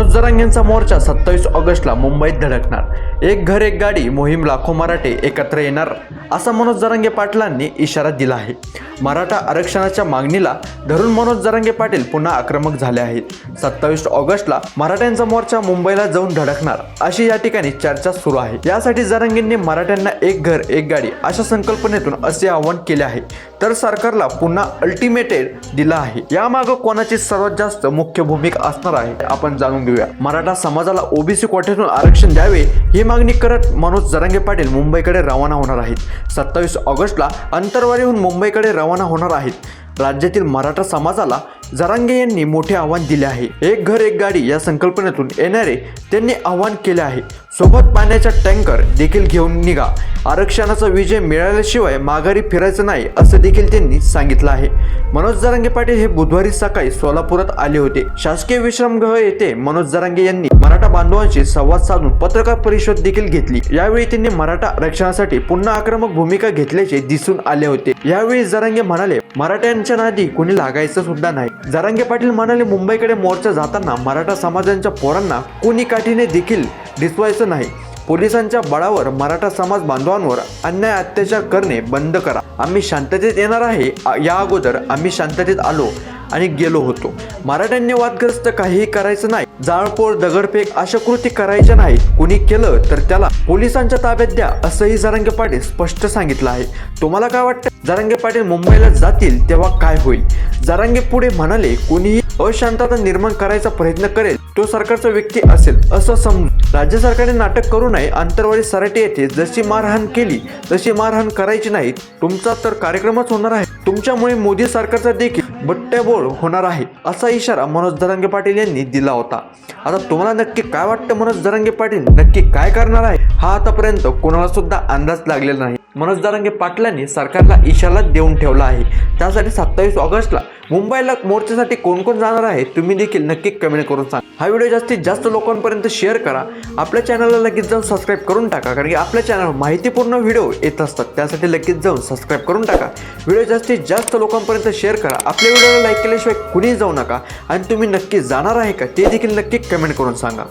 मनोज जरांग यांचा मोर्चा सत्तावीस ऑगस्टला मुंबईत धडकणार. एक घर एक गाडी मोहीम लाखो मराठे एकत्र येणार असा मनोज जरांगे पाटलांनी इशारा दिला आहे. मराठा आरक्षणाच्या मागणीला धरून मनोज जरांगे पाटील पुन्हा आक्रमक झाले आहेत. सत्तावीस ऑगस्टला मराठ्यांचा मोर्चा मुंबईला जाऊन धडकणार अशी या ठिकाणी चर्चा सुरू आहे. यासाठी जरांगेंनी मराठ्यांना एक घर एक गाडी अशा संकल्पनेतून असे आवाहन केले आहे. तर सरकारला पुन्हा अल्टिमेटेड दिला आहे. यामागं कोणाची सर्वात जास्त मुख्य भूमिका असणार आहे आपण जाणून घेऊया. मराठा समाजाला ओबीसी कोट्यातून आरक्षण द्यावे ही मागणी करत मनोज जरांगे पाटील मुंबईकडे रवाना होणार आहेत. सत्तावीस ऑगस्टला अंतरवारीहून मुंबईकडे रवाना होणार आहेत. राज्यातील मराठा समाजाला जरांगे यांनी मोठे आव्हान दिले आहे. एक घर एक गाडी या संकल्पनेतून येणारे त्यांनी आव्हान केले आहे. सोबत पाण्याचा टँकर देखील घेऊन निघा. आरक्षणाचा विजय मिळाल्याशिवाय माघारी फिरायचं नाही असं देखील त्यांनी सांगितलं आहे. मनोज जरांगे पाटील हे बुधवारी सकाळी सोलापुरात आले होते. शासकीय विश्रामगृह येथे मनोज जरांगे यांनी मराठा बांधवांशी संवाद साधून पत्रकार परिषद देखील घेतली. यावेळी त्यांनी मराठा आरक्षणासाठी पुन्हा आक्रमक भूमिका घेतल्याचे दिसून आले होते. यावेळी जरांगे म्हणाले मराठ्यांच्या नादी कोणी लागायचं सुद्धा नाही. जरांगे पाटील म्हणाले मुंबईकडे मोर्चा जाताना मराठा समाजांच्या पोरांना कोणी काठीने देखील दिसवायचं नाही. पोलिसांच्या बळावर मराठा समाज बांधवांवर अन्याय अत्याचार करणे बंद करा. आम्ही शांततेत येणार आहे. या अगोदर आम्ही शांततेत आलो. आणि गेलो होतो. मराठ्यांनी वादग्रस्त काहीही करायचं नाही. जाळपोळ दगडफेक अशा कृती करायच्या नाहीत कुणी केलं तर त्याला पोलिसांच्या ताब्यात द्या असंही जरांगे पाटील स्पष्ट सांगितलं आहे. तुम्हाला काय वाटतं जरांगे पाटील मुंबईला जातील तेव्हा काय होईल? जरांगे पुढे म्हणाले कोणीही अशांतता निर्माण करायचा प्रयत्न करेल तो सरकारचा व्यक्ती असेल असं समजून. राज्य सरकारने नाटक करू नये आंतरवाडी सराटी येथे जशी मारहाण केली तशी मारहाण करायची नाही. तुमचा तर कार्यक्रमच होणार आहे. तुमच्यामुळे मोदी सरकारचा देखील बट्ट्याबोळ होणार आहे असा इशारा मनोज दरांगे पाटील यांनी दिला होता. आता तुम्हाला नक्की काय वाटतं? मनोज दरांगे पाटील नक्की काय करणार आहे? हा आतापर्यंत कोणाला सुद्धा अंदाज लागलेला नाही. मनोज दरांगे पाटलांनी सरकारला इशारा देऊन ठेवला आहे. त्यासाठी सत्तावीस ऑगस्टला मुंबईला मोर्चासाठी कोण कोण जाणार आहे तुम्ही देखील नक्की कमेंट करून सांगा. हा व्हिडिओ जास्तीत जास्त लोकांपर्यंत शेअर करा. आपल्या चॅनलला लगेच जाऊन सबस्क्राईब करून टाका कारण की आपल्या चॅनलवर माहितीपूर्ण व्हिडिओ येत असतात. त्यासाठी लगेच जाऊन सबस्क्राईब करून टाका. व्हिडिओ जास्तीत जास्त लोकांपर्यंत शेअर करा. आपल्या व्हिडिओला लाईक केल्याशिवाय कुणीही जाऊ नका. आणि तुम्ही नक्की जाणार आहे का ते देखील नक्की कमेंट करून सांगा.